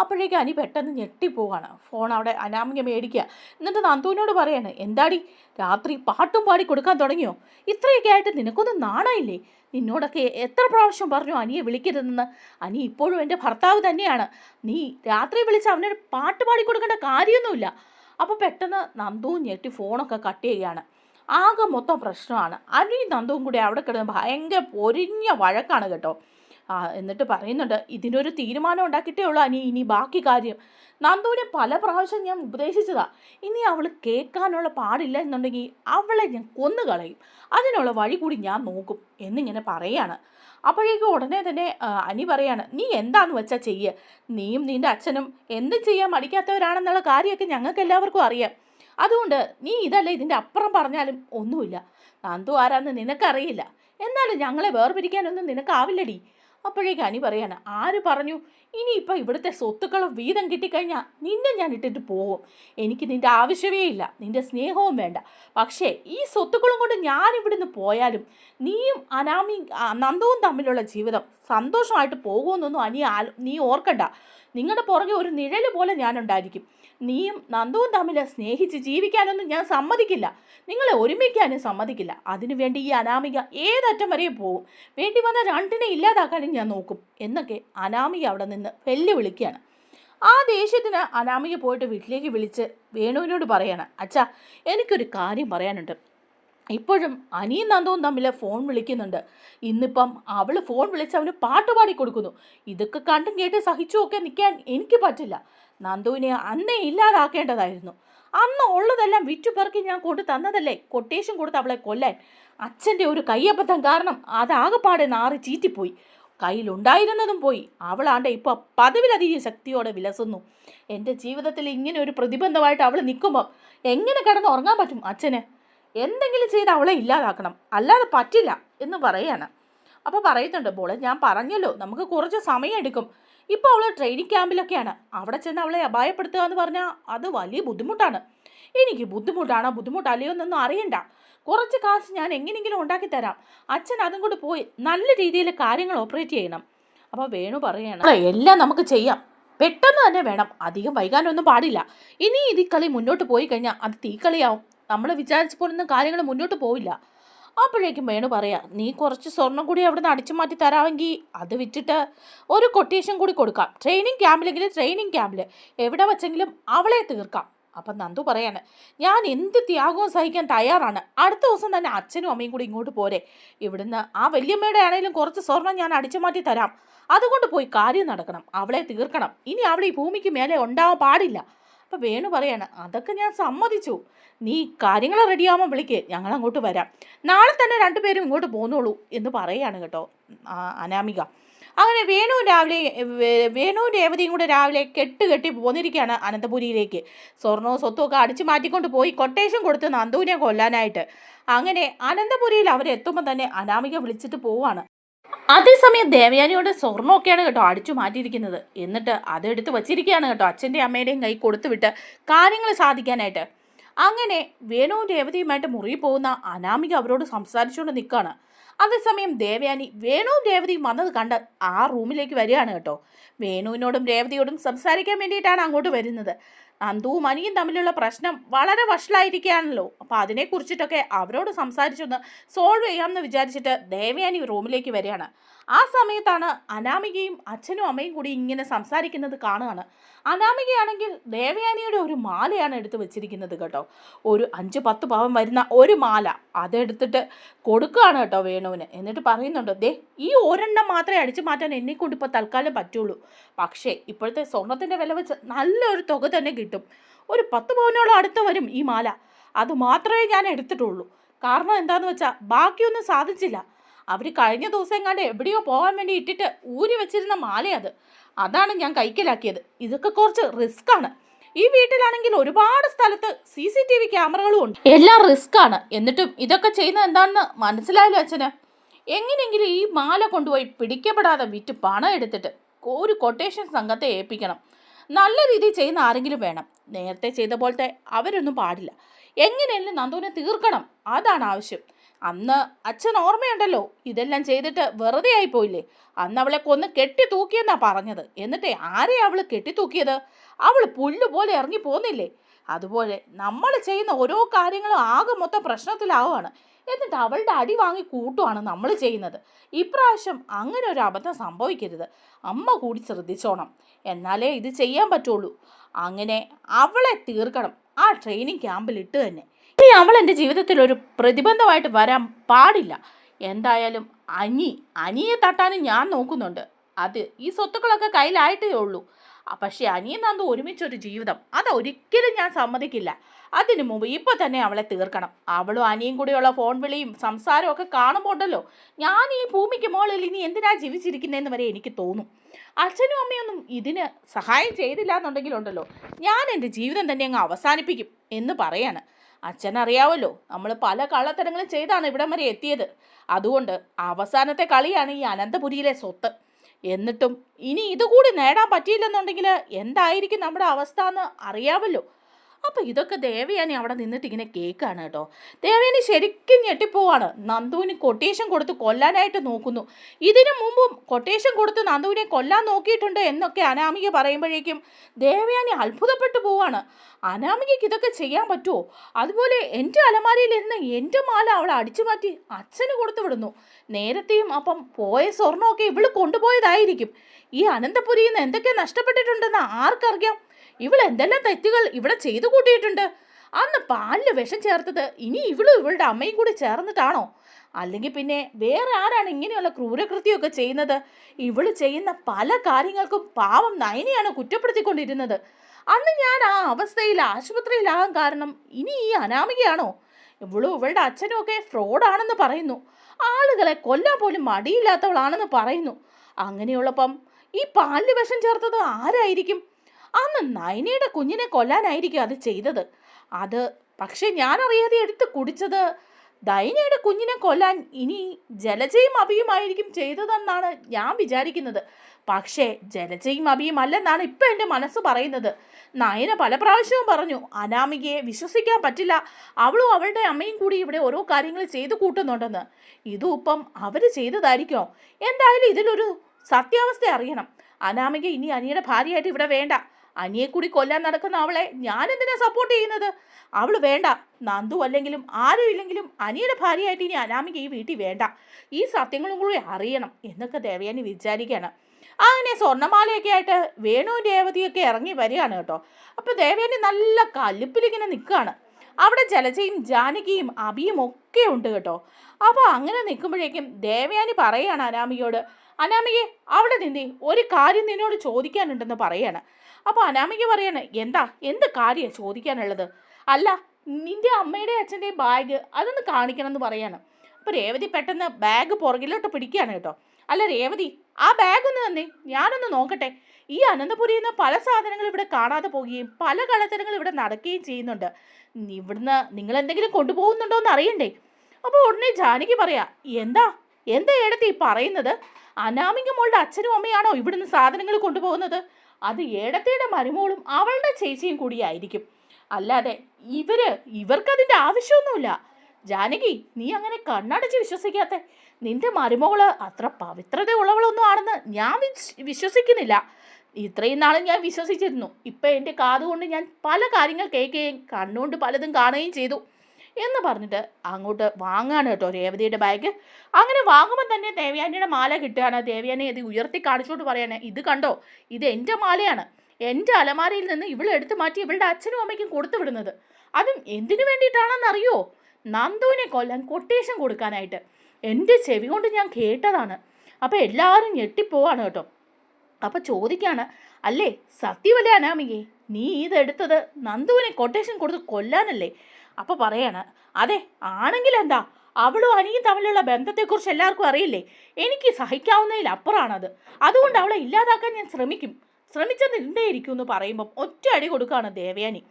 Speaker 1: അപ്പോഴേക്കും അനി പെട്ടെന്ന് ഞെട്ടിപ്പോവാണ്. ഫോൺ അവിടെ അനാമിക മേടിക്കുക. എന്നിട്ട് നന്ദുവിനോട് പറയാണ് എന്താടി രാത്രി പാട്ടും പാടി കൊടുക്കാൻ തുടങ്ങിയോ? ഇത്രയൊക്കെ ആയിട്ട് നിനക്കൊന്നും നാണമില്ലേ നിന്നോടൊക്കെ എത്ര പ്രാവശ്യം പറഞ്ഞു അനിയെ വിളിക്കരുതെന്ന്. അനി ഇപ്പോഴും എന്റെ ഭർത്താവ് തന്നെയാണ്. നീ രാത്രി വിളിച്ച് അവനൊരു പാട്ട് പാടിക്കൊടുക്കേണ്ട കാര്യമൊന്നുമില്ല. അപ്പോൾ പെട്ടെന്ന് നന്ദുവും ഞെട്ടി ഫോണൊക്കെ കട്ട് ചെയ്യുകയാണ്. ആകെ മൊത്തം പ്രശ്നമാണ്. അനിയും നന്ദുവും കൂടി അവിടെ കിടന്ന് ഭയങ്കര പൊരിഞ്ഞ വഴക്കാണ് കേട്ടോ. എന്നിട്ട് പറയുന്നുണ്ട് ഇതിനൊരു തീരുമാനം ഉണ്ടാക്കിയിട്ടേ ഉള്ളൂ അനി ഇനി ബാക്കി കാര്യം. നന്ദുവിനെ പല പ്രാവശ്യം ഞാൻ ഉപദേശിച്ചതാ ഇനി അവൾ കേൾക്കാനുള്ള പാടില്ല എന്നുണ്ടെങ്കിൽ അവളെ ഞാൻ കൊന്നു കളയും അതിനുള്ള വഴി കൂടി ഞാൻ നോക്കും എന്നിങ്ങനെ പറയാണ്. അപ്പോഴേക്കും ഉടനെ തന്നെ അനി പറയാണ് നീ എന്താന്ന് വെച്ചാൽ ചെയ്യുക നീയും നിന്റെ അച്ഛനും എന്ത് ചെയ്യാൻ മടിക്കാത്തവരാണെന്നുള്ള കാര്യമൊക്കെ ഞങ്ങൾക്ക് എല്ലാവർക്കും അറിയാം. അതുകൊണ്ട് നീ ഇതല്ല ഇതിന്റെ അപ്പുറം പറഞ്ഞാലും ഒന്നുമില്ല. നന്ദു ആരാന്ന് നിനക്കറിയില്ല. എന്നാലും ഞങ്ങളെ വേർപിരിക്കാനൊന്നും നിനക്കാവില്ലടി. അപ്പോഴേക്ക് അനി പറയാണ് ആര് പറഞ്ഞു? ഇനിയിപ്പോൾ ഇവിടുത്തെ സ്വത്തുക്കളും വീതം കിട്ടിക്കഴിഞ്ഞാൽ നിന്നെ ഞാൻ ഇട്ടിട്ട് പോകും. എനിക്ക് നിന്റെ ആവശ്യമേ ഇല്ല നിന്റെ സ്നേഹവും വേണ്ട. പക്ഷേ ഈ സ്വത്തുക്കളും കൊണ്ട് ഞാൻ ഇവിടുന്ന് പോയാലും നീയും അനാമി നന്ദവും തമ്മിലുള്ള ജീവിതം സന്തോഷമായിട്ട് പോകുമെന്നൊന്നും അനി നീ ഓർക്കണ്ട. നിങ്ങളുടെ പുറകെ ഒരു നിഴൽ പോലെ ഞാനുണ്ടായിരിക്കും. നീയും നന്ദുവും തമ്മിൽ സ്നേഹിച്ച് ജീവിക്കാനൊന്നും ഞാൻ സമ്മതിക്കില്ല. നിങ്ങളെ ഒരുമിക്കാനും സമ്മതിക്കില്ല. അതിനുവേണ്ടി ഈ അനാമിക ഏതറ്റം വരെയും പോകും. വേണ്ടി വന്ന രണ്ടിനെ ഇല്ലാതാക്കാനും ഞാൻ നോക്കും. എന്നൊക്കെ അനാമിക അവിടെ നിന്ന് വെല്ലുവിളിക്കുകയാണ്. ആ ദേഷ്യത്തിന് അനാമിക പോയിട്ട് വീട്ടിലേക്ക് വിളിച്ച് വേണുവിനോട് പറയാണ്. അച്ഛാ എനിക്കൊരു കാര്യം പറയാനുണ്ട്. ഇപ്പോഴും അനിയും നന്ദവും തമ്മിൽ ഫോൺ വിളിക്കുന്നുണ്ട്. ഇന്നിപ്പം അവൾ ഫോൺ വിളിച്ച് അവന് പാട്ടുപാടി കൊടുക്കുന്നു ഇതൊക്കെ കണ്ടും കേട്ട് സഹിച്ചുമൊക്കെ നിൽക്കാൻ എനിക്ക് പറ്റില്ല. നന്ദുവിനെ അന്നേ ഇല്ലാതാക്കേണ്ടതായിരുന്നു. അന്ന് ഉള്ളതെല്ലാം വിറ്റുപെറുക്കി ഞാൻ കൊണ്ടു തന്നതല്ലേ? കൊട്ടേഷൻ കൊടുത്ത് അവളെ കൊല്ലാൻ. അച്ഛന്റെ ഒരു കയ്യബദ്ധം കാരണം അതാകെപ്പാടെ നാറി ചീറ്റിപ്പോയി. കയ്യിലുണ്ടായിരുന്നതും പോയി. അവളാണ്ട് ഇപ്പോൾ പതിവിലധികം ശക്തിയോടെ വിലസുന്നു. എന്റെ ജീവിതത്തിൽ ഇങ്ങനെ ഒരു പ്രതിബന്ധമായിട്ട് അവൾ നിൽക്കുമ്പം എങ്ങനെ കിടന്ന് ഉറങ്ങാൻ പറ്റും അച്ഛന്? എന്തെങ്കിലും ചെയ്ത് അവളെ ഇല്ലാതാക്കണം. അല്ലാതെ പറ്റില്ല എന്ന് പറയാണ്. അപ്പോൾ പറയുന്നുണ്ട് മോളെ ഞാൻ പറഞ്ഞല്ലോ നമുക്ക് കുറച്ച് സമയം എടുക്കും. ഇപ്പോൾ അവൾ ട്രെയിനിങ് ക്യാമ്പിലൊക്കെയാണ് അവിടെ ചെന്ന് അവളെ അപായപ്പെടുത്തുക എന്ന് പറഞ്ഞാൽ അത് വലിയ ബുദ്ധിമുട്ടാണ്. എനിക്ക് ബുദ്ധിമുട്ടാണോ ബുദ്ധിമുട്ടല്ലയോ എന്നൊന്നും അറിയണ്ട. കുറച്ച് കാശ് ഞാൻ എങ്ങനെയെങ്കിലും ഉണ്ടാക്കി തരാം. അച്ഛൻ അതും കൂടി പോയി നല്ല രീതിയിൽ കാര്യങ്ങൾ ഓപ്പറേറ്റ് ചെയ്യണം. അപ്പോൾ വേണു പറയണം "ആ, എല്ലാം നമുക്ക് ചെയ്യാം. പെട്ടെന്ന് തന്നെ വേണം. അധികം വൈകാനൊന്നും പാടില്ല. ഇനി ഈ കളി മുന്നോട്ട് പോയി കഴിഞ്ഞാൽ അത് തീക്കളിയാവും. നമ്മൾ വിചാരിച്ച പോലൊന്നും കാര്യങ്ങൾ മുന്നോട്ട് പോവില്ല. അപ്പോഴേക്കും വേണു പറയാം നീ കുറച്ച് സ്വർണം കൂടി അവിടെ നിന്ന് അടിച്ചു മാറ്റി തരാമെങ്കിൽ അത് വിറ്റിട്ട് ഒരു കൊട്ടേഷൻ കൂടി കൊടുക്കാം. ട്രെയിനിങ് ക്യാമ്പിലെങ്കിൽ ട്രെയിനിങ് ക്യാമ്പിൽ എവിടെ വെച്ചെങ്കിലും അവളെ തീർക്കാം. അപ്പം നന്ദു പറയാണ് ഞാൻ എന്ത് ത്യാഗവും സഹിക്കാൻ തയ്യാറാണ്. അടുത്ത ദിവസം തന്നെ അച്ഛനും അമ്മയും കൂടി ഇങ്ങോട്ട് പോരെ. ഇവിടുന്ന് ആ വല്യമ്മയുടെ ആണെങ്കിലും കുറച്ച് സ്വർണം ഞാൻ അടിച്ചു മാറ്റി തരാം. അതുകൊണ്ട് പോയി കാര്യം നടക്കണം. അവളെ തീർക്കണം. ഇനി അവളെ ഈ ഭൂമിക്ക് മേലെ ഉണ്ടാവാൻ പാടില്ല. അപ്പം വേണു പറയാണ് അതൊക്കെ ഞാൻ സമ്മതിച്ചു. നീ കാര്യങ്ങൾ റെഡിയാവുമ്പോൾ വിളിക്ക്. ഞങ്ങൾ അങ്ങോട്ട് വരാം. നാളെ തന്നെ രണ്ടുപേരും ഇങ്ങോട്ട് പോന്നോളൂ എന്ന് പറയുകയാണ് കേട്ടോ അനാമിക. അങ്ങനെ വേണു രാവിലെ വേണു രേവതിയും കൂടെ രാവിലെ കെട്ട് കെട്ടി പോന്നിരിക്കുകയാണ് അനന്തപുരിയിലേക്ക്. സ്വർണവും സ്വത്തും ഒക്കെ അടിച്ചു മാറ്റിക്കൊണ്ട് പോയി കൊട്ടേഷൻ കൊടുത്ത് നന്ദുവിനെ കൊല്ലാനായിട്ട്. അങ്ങനെ അനന്തപുരിയിൽ അവരെത്തുമ്പോൾ തന്നെ അനാമിക വിളിച്ചിട്ട് പോവാണ്. അതേസമയം ദേവയാനിയോട് സ്വർണമൊക്കെയാണ് കേട്ടോ അടിച്ചു മാറ്റിയിരിക്കുന്നത്. എന്നിട്ട് അതെടുത്ത് വച്ചിരിക്കുകയാണ് കേട്ടോ അച്ഛന്റെ അമ്മയുടെയും കൈ കൊടുത്തുവിട്ട് കാര്യങ്ങൾ സാധിക്കാനായിട്ട്. അങ്ങനെ വേണുവും രേവതിയുമായിട്ട് മുറിയിൽ പോകുന്ന അനാമിക അവരോട് സംസാരിച്ചുകൊണ്ട് നിൽക്കുകയാണ് അതേസമയം ദേവയാനി വേണുവും രേവതിയും വന്നത് കണ്ട് ആ റൂമിലേക്ക് വരികയാണ് കേട്ടോ. വേണുവിനോടും രേവതിയോടും സംസാരിക്കാൻ വേണ്ടിയിട്ടാണ് അങ്ങോട്ട് വരുന്നത്. നന്ദുവും അനിയും തമ്മിലുള്ള പ്രശ്നം വളരെ വഷളായിരിക്കുകയാണല്ലോ. അപ്പോൾ അതിനെക്കുറിച്ചിട്ടൊക്കെ അവരോട് സംസാരിച്ചൊന്ന് സോൾവ് ചെയ്യാമെന്ന് വിചാരിച്ചിട്ട് ദേവയാനി റൂമിലേക്ക് വരികയാണ്. ആ സമയത്താണ് അനാമികയും അച്ഛനും അമ്മയും കൂടി ഇങ്ങനെ സംസാരിക്കുന്നത് കാണുകയാണ് അനാമികയാണെങ്കിൽ ദേവയാനിയുടെ ഒരു മാലയാണ് എടുത്ത് വെച്ചിരിക്കുന്നത് കേട്ടോ. ഒരു അഞ്ച് പത്ത് പവൻ വരുന്ന ഒരു മാല. അതെടുത്തിട്ട് കൊടുക്കുകയാണ് കേട്ടോ വേണുവിന്. എന്നിട്ട് പറയുന്നുണ്ട് ദേ ഈ ഒരെണ്ണം മാത്രമേ അടിച്ചു മാറ്റാൻ എന്നെ കൊണ്ട് ഇപ്പോൾ തൽക്കാലം പറ്റുള്ളൂ. പക്ഷേ ഇപ്പോഴത്തെ സ്വർണത്തിന്റെ വില വെച്ച് നല്ലൊരു തുക തന്നെ കിട്ടും. ഒരു പത്ത് പവനോളം അടുത്ത് വരും ഈ മാല. അത് മാത്രമേ ഞാൻ എടുത്തിട്ടുള്ളൂ. കാരണം എന്താണെന്ന് വെച്ചാൽ ബാക്കിയൊന്നും സാധിച്ചില്ല. അവർ കഴിഞ്ഞ ദിവസം എങ്ങാണ്ട് എവിടെയോ പോകാൻ വേണ്ടി ഇട്ടിട്ട് ഊരി വെച്ചിരുന്ന മാലയത് അതാണ് ഞാൻ കൈക്കലാക്കിയത്. ഇതൊക്കെ കുറച്ച് റിസ്ക് ആണ്. ഈ വീട്ടിലാണെങ്കിൽ ഒരുപാട് സ്ഥലത്ത് സി സി ടി വി ക്യാമറകളും ഉണ്ട്. എല്ലാം റിസ്ക് ആണ്. എന്നിട്ടും ഇതൊക്കെ ചെയ്യുന്നത് എന്താണെന്ന് മനസ്സിലായല്ലോ അച്ഛന്? എങ്ങനെയെങ്കിലും ഈ മാല കൊണ്ടുപോയി പിടിക്കപ്പെടാതെ വിറ്റ് പണം എടുത്തിട്ട് ഒരു കൊട്ടേഷൻ സംഘത്തെ ഏൽപ്പിക്കണം. നല്ല രീതിയിൽ ചെയ്യുന്ന ആരെങ്കിലും വേണം. നേരത്തെ ചെയ്ത പോലത്തെ അവരൊന്നും പാടില്ല. എങ്ങനെയെങ്കിലും നന്ദുവിനെ തീർക്കണം. അതാണ് ആവശ്യം. അന്ന് അച്ഛൻ ഓർമ്മയുണ്ടല്ലോ ഇതെല്ലാം ചെയ്തിട്ട് വെറുതെ ആയിപ്പോയില്ലേ? അന്ന് അവളെ കൊന്ന് കെട്ടി തൂക്കിയെന്നാ പറഞ്ഞത്. എന്നിട്ടേ ആരെയാ അവൾ കെട്ടിത്തൂക്കിയത് അവൾ പുല്ലുപോലെ ഇറങ്ങി പോന്നില്ലേ? അതുപോലെ നമ്മൾ ചെയ്യുന്ന ഓരോ കാര്യങ്ങളും ആകെ മൊത്തം പ്രശ്നത്തിലാവുകയാണ് എന്നിട്ട് അവളുടെ അടി വാങ്ങി കൂട്ടുവാണ് നമ്മൾ ചെയ്യുന്നത്. ഇപ്രാവശ്യം അങ്ങനെ ഒരു അബദ്ധം സംഭവിക്കരുത്. അമ്മ കൂടി ശ്രദ്ധിച്ചോണം. എന്നാലേ ഇത് ചെയ്യാൻ പറ്റുള്ളൂ. അങ്ങനെ അവളെ തീർക്കണം. ആ ട്രെയിനിങ് ക്യാമ്പിൽ ഇട്ട് തന്നെ. ഇനി അവൾ എന്റെ ജീവിതത്തിൽ ഒരു പ്രതിബന്ധമായിട്ട് വരാൻ പാടില്ല. എന്തായാലും അനി അനിയെ തട്ടാനും ഞാൻ നോക്കുന്നുണ്ട്. അത് ഈ സ്വത്തുക്കളൊക്കെ കയ്യിലായിട്ടേ ഉള്ളൂ. പക്ഷേ അനിയും നന്ദു ഒരുമിച്ചൊരു ജീവിതം. അത് ഒരിക്കലും ഞാൻ സമ്മതിക്കില്ല. അതിനു മുമ്പ് ഇപ്പോൾ തന്നെ അവളെ തീർക്കണം. അവളും അനിയും കൂടിയുള്ള ഫോൺ വിളിയും സംസാരവും ഒക്കെ കാണുമ്പോണ്ടല്ലോ. ഞാൻ ഈ ഭൂമിക്ക് മുകളിൽ ഇനി എന്തിനാ ജീവിച്ചിരിക്കുന്നതെന്ന് വരെ എനിക്ക് തോന്നും. അച്ഛനും അമ്മയൊന്നും ഇതിന് സഹായം ചെയ്തില്ല എന്നുണ്ടെങ്കിലുണ്ടല്ലോ ഞാൻ എന്റെ ജീവിതം തന്നെ അങ്ങ് അവസാനിപ്പിക്കും എന്ന് പറയാണ്. അച്ഛൻ അറിയാവല്ലോ നമ്മൾ പല കള്ളത്തരങ്ങളും ചെയ്താണ് ഇവിടം വരെ എത്തിയത്. അതുകൊണ്ട് അവസാനത്തെ കളിയാണ് ഈ അനന്തപുരിയിലെ സ്വത്ത്. എന്നിട്ടും ഇനി ഇതുകൂടി നേടാൻ പറ്റിയില്ലെന്നുണ്ടെങ്കിൽ എന്തായിരിക്കും നമ്മുടെ അവസ്ഥ എന്ന് അറിയാമല്ലോ അപ്പോൾ ഇതൊക്കെ ദേവയാനി അവിടെ നിന്നിട്ട് ഇങ്ങനെ കേൾക്കുകയാണ് കേട്ടോ. ദേവയാനി ശരിക്കും ഞെട്ടിപ്പോവാണ്. നന്ദുവിന് കൊട്ടേഷൻ കൊടുത്ത് കൊല്ലാനായിട്ട് നോക്കുന്നു. ഇതിനു മുമ്പും കൊട്ടേഷൻ കൊടുത്ത് നന്ദുവിനെ കൊല്ലാൻ നോക്കിയിട്ടുണ്ട് എന്നൊക്കെ അനാമിക പറയുമ്പോഴേക്കും ദേവയാനി അത്ഭുതപ്പെട്ടു പോവാണ്. അനാമികയ്ക്ക് ഇതൊക്കെ ചെയ്യാൻ പറ്റുമോ അതുപോലെ എന്റെ അലമാരിയിലിരുന്ന് എന്റെ മാല അവളെ അടിച്ചു മാറ്റി അച്ഛന് കൊടുത്തു വിടുന്നു. നേരത്തെയും അപ്പം പോയ സ്വർണമൊക്കെ ഇവൾ കൊണ്ടുപോയതായിരിക്കും. ഈ അനന്തപുരിയിൽ നിന്ന് എന്തൊക്കെ നഷ്ടപ്പെട്ടിട്ടുണ്ടെന്ന് ആർക്കറിയാം? ഇവൾ എന്തെല്ലാം തെറ്റുകൾ ഇവിടെ ചെയ്തു കൂട്ടിയിട്ടുണ്ട്? അന്ന് പാലിൽ വിഷം ചേർത്തത് ഇനി ഇവളും ഇവളുടെ അമ്മയും കൂടി ചേർന്നിട്ടാണോ? അല്ലെങ്കിൽ പിന്നെ വേറെ ആരാണ് ഇങ്ങനെയുള്ള ക്രൂരകൃത്യമൊക്കെ ചെയ്യുന്നത്? ഇവൾ ചെയ്യുന്ന പല കാര്യങ്ങൾക്കും പാവം നയനെയാണ് കുറ്റപ്പെടുത്തിക്കൊണ്ടിരുന്നത്. അന്ന് ഞാൻ ആ അവസ്ഥയിൽ ആശുപത്രിയിലാകാൻ കാരണം ഇനി ഈ അനാമികയാണോ? ഇവളും ഇവളുടെ അച്ഛനും ഒക്കെ ഫ്രോഡാണെന്ന് പറയുന്നു. ആളുകളെ കൊല്ലാൻ പോലും മടിയില്ലാത്തവളാണെന്ന് പറയുന്നു. അങ്ങനെയുള്ളപ്പം ഈ പാലിന് വിഷം ചേർത്തത് ആരായിരിക്കും? അന്ന് നയനയുടെ കുഞ്ഞിനെ കൊല്ലാനായിരിക്കും അത് ചെയ്തത്. അത് പക്ഷേ ഞാൻ അറിയാതെ എടുത്ത് കുടിച്ചത് ദൈനയുടെ കുഞ്ഞിനെ കൊല്ലാൻ ഇനി ജലജയും അഭിയുമായിരിക്കും ചെയ്തതെന്നാണ് ഞാൻ വിചാരിക്കുന്നത്. പക്ഷേ ജലജയും അഭിയും അല്ലെന്നാണ് ഇപ്പം എന്റെ മനസ്സ് പറയുന്നത്. നയന പല പ്രാവശ്യവും പറഞ്ഞു അനാമികയെ വിശ്വസിക്കാൻ പറ്റില്ല. അവളും അവളുടെ അമ്മയും കൂടി ഇവിടെ ഓരോ കാര്യങ്ങൾ ചെയ്തു കൂട്ടുന്നുണ്ടെന്ന്. ഇതും ഇപ്പം അവർ ചെയ്തതായിരിക്കും? എന്തായാലും ഇതിലൊരു സത്യാവസ്ഥ അറിയണം. അനാമിക ഇനി അനിയുടെ ഭാര്യയായിട്ട് ഇവിടെ വേണ്ട. അനിയെ കൂടി കൊല്ലാൻ നടക്കുന്ന അവളെ ഞാൻ എന്തിനാ സപ്പോർട്ട് ചെയ്യുന്നത്? അവൾ വേണ്ട. നന്ദു അല്ലെങ്കിലും ആരും ഇല്ലെങ്കിലും അനിയുടെ ഭാര്യയായിട്ട് ഇനി അനാമിക ഈ വീട്ടിൽ വേണ്ട. ഈ സത്യങ്ങളും കൂടി അറിയണം എന്നൊക്കെ ദേവയാനി വിചാരിക്കുകയാണ് അങ്ങനെ സ്വർണമാലയൊക്കെ ആയിട്ട് വേണുവും രേവതിയൊക്കെ ഇറങ്ങി വരികയാണ് കേട്ടോ. അപ്പോൾ ദേവയാനി നല്ല കലിപ്പിലിങ്ങനെ നിൽക്കുകയാണ്. അവിടെ ജലജയും ജാനകിയും അബിയും ഒക്കെ ഉണ്ട് കേട്ടോ. അപ്പോൾ അങ്ങനെ നിൽക്കുമ്പോഴേക്കും ദേവയാനി പറയുകയാണ് അനാമികയോട് അനാമികയെ അവിടെ നിന്നേ ഒരു കാര്യം നിന്നോട് ചോദിക്കാനുണ്ടെന്ന് പറയാണ്. അപ്പോൾ അനാമിക പറയാണ് എന്താ? എന്ത് കാര്യമാണ് ചോദിക്കാനുള്ളത്? അല്ല നിന്റെ അമ്മയുടെ അച്ഛന്റെയും ബാഗ് അതൊന്ന് കാണിക്കണം എന്ന് പറയാണ്. അപ്പോൾ രേവതി പെട്ടെന്ന് ബാഗ് പുറകിലോട്ട് പിടിക്കുകയാണ് കേട്ടോ. അല്ല രേവതി ആ ബാഗ് ഒന്ന് തന്നെ ഞാനൊന്ന് നോക്കട്ടെ. ഈ അനന്തപുരിയിൽ നിന്ന് പല സാധനങ്ങൾ ഇവിടെ കാണാതെ പോവുകയും പല കള്ളത്തരങ്ങൾ ഇവിടെ നടക്കുകയും ചെയ്യുന്നുണ്ട്. ഇവിടുന്ന് നിങ്ങൾ എന്തെങ്കിലും കൊണ്ടുപോകുന്നുണ്ടോ എന്ന് അറിയണ്ടേ? അപ്പോൾ ഉടനെ ജാനകി പറയാ എന്താ? എന്താ ഏടത്തി ഈ പറയുന്നത്? അനാമിക മോളുടെ അച്ഛനും അമ്മയാണോ ഇവിടുന്ന് സാധനങ്ങൾ കൊണ്ടുപോകുന്നത്? അത് ഏടത്തിയുടെ മരുമോളും അവളുടെ ചേച്ചിയും കൂടിയായിരിക്കും. അല്ലാതെ ഇവർ ഇവർക്കതിന്റെ ആവശ്യമൊന്നുമില്ല. ജാനകി നീ അങ്ങനെ കണ്ണടച്ച് വിശ്വസിക്കാത്ത. നിന്റെ മരുമകൾ അത്ര പവിത്രതയുള്ളവളൊന്നും ആണെന്ന് ഞാൻ വിശ്വസിക്കുന്നില്ല. ഇത്രയും നാളും ഞാൻ വിശ്വസിച്ചിരുന്നു. ഇപ്പം എന്റെ കാതുകൊണ്ട് ഞാൻ പല കാര്യങ്ങൾ കേൾക്കുകയും കണ്ണുകൊണ്ട് പലതും കാണുകയും ചെയ്തു. എന്ന് പറഞ്ഞിട്ട് അങ്ങോട്ട് വാങ്ങാണ് കേട്ടോ രേവതിയുടെ ബാഗ് അങ്ങനെ വാങ്ങുമ്പോൾ തന്നെ ദേവയാനിയുടെ മാല കിട്ടുകയാണ്. ദേവയാനി ഇത് ഉയർത്തി കാണിച്ചുകൊണ്ട് പറയാണ് ഇത് കണ്ടോ? ഇത് എന്റെ മാലയാണ്. എന്റെ അലമാരയിൽ നിന്ന് ഇവളെടുത്ത് മാറ്റി ഇവളുടെ അച്ഛനും അമ്മയ്ക്കും കൊടുത്തു വിടുന്നത്. അതും എന്തിനു വേണ്ടിയിട്ടാണെന്ന് അറിയോ നന്ദുവിനെ കൊല്ലാൻ കൊട്ടേഷൻ കൊടുക്കാനായിട്ട്. എന്റെ ചെവി കൊണ്ട് ഞാൻ കേട്ടതാണ്. അപ്പോൾ എല്ലാവരും ഞെട്ടിപ്പോവാണ് കേട്ടോ. അപ്പോൾ ചോദിക്കുകയാണ് അല്ലേ സത്യമല്ലേ അനാമികേ? നീ ഇതെടുത്തത് നന്ദുവിനെ കൊട്ടേഷൻ കൊടുത്ത് കൊല്ലാനല്ലേ? അപ്പോൾ പറയാണ് അതെ ആണെങ്കിൽ എന്താ? അവളും അനിയും തമ്മിലുള്ള ബന്ധത്തെക്കുറിച്ച് എല്ലാവർക്കും അറിയില്ലേ? എനിക്ക് സഹിക്കാവുന്നതിൽ അപ്പുറാണത്. അതുകൊണ്ട് അവളെ ഇല്ലാതാക്കാൻ ഞാൻ ശ്രമിക്കും. ശ്രമിച്ചത് ഇരിക്കും എന്ന് പറയുമ്പം ഒറ്റ അടി കൊടുക്കുകയാണ് ദേവയാനി.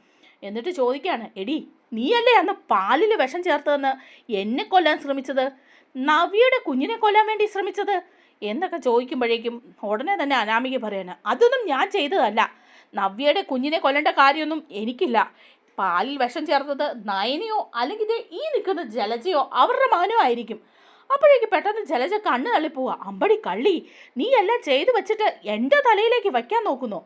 Speaker 1: എന്നിട്ട് ചോദിക്കുകയാണ് എടി നീയല്ലേ അന്ന് പാലിൽ വിഷം ചേർത്തതെന്ന് എന്നെ കൊല്ലാൻ ശ്രമിച്ചത്? നവ്യയുടെ കുഞ്ഞിനെ കൊല്ലാൻ വേണ്ടി ശ്രമിച്ചത്? എന്നൊക്കെ ചോദിക്കുമ്പോഴേക്കും ഉടനെ തന്നെ അനാമിക പറയാണ് അതൊന്നും ഞാൻ ചെയ്തതല്ല. നവ്യയുടെ കുഞ്ഞിനെ കൊല്ലേണ്ട കാര്യമൊന്നും എനിക്കില്ല. പാലിൽ വിഷം ചേർത്തത് നയനയോ അല്ലെങ്കിൽ ഈ നിൽക്കുന്ന ജലജയോ അവരുടെ മകനോ ആയിരിക്കും. അപ്പോഴേക്ക് പെട്ടെന്ന് ജലജ കണ്ണ് തള്ളിപ്പോവുക അമ്പടി കള്ളി നീ എല്ലാം ചെയ്തു വെച്ചിട്ട് എന്റെ തലയിലേക്ക് വയ്ക്കാൻ നോക്കുന്നു.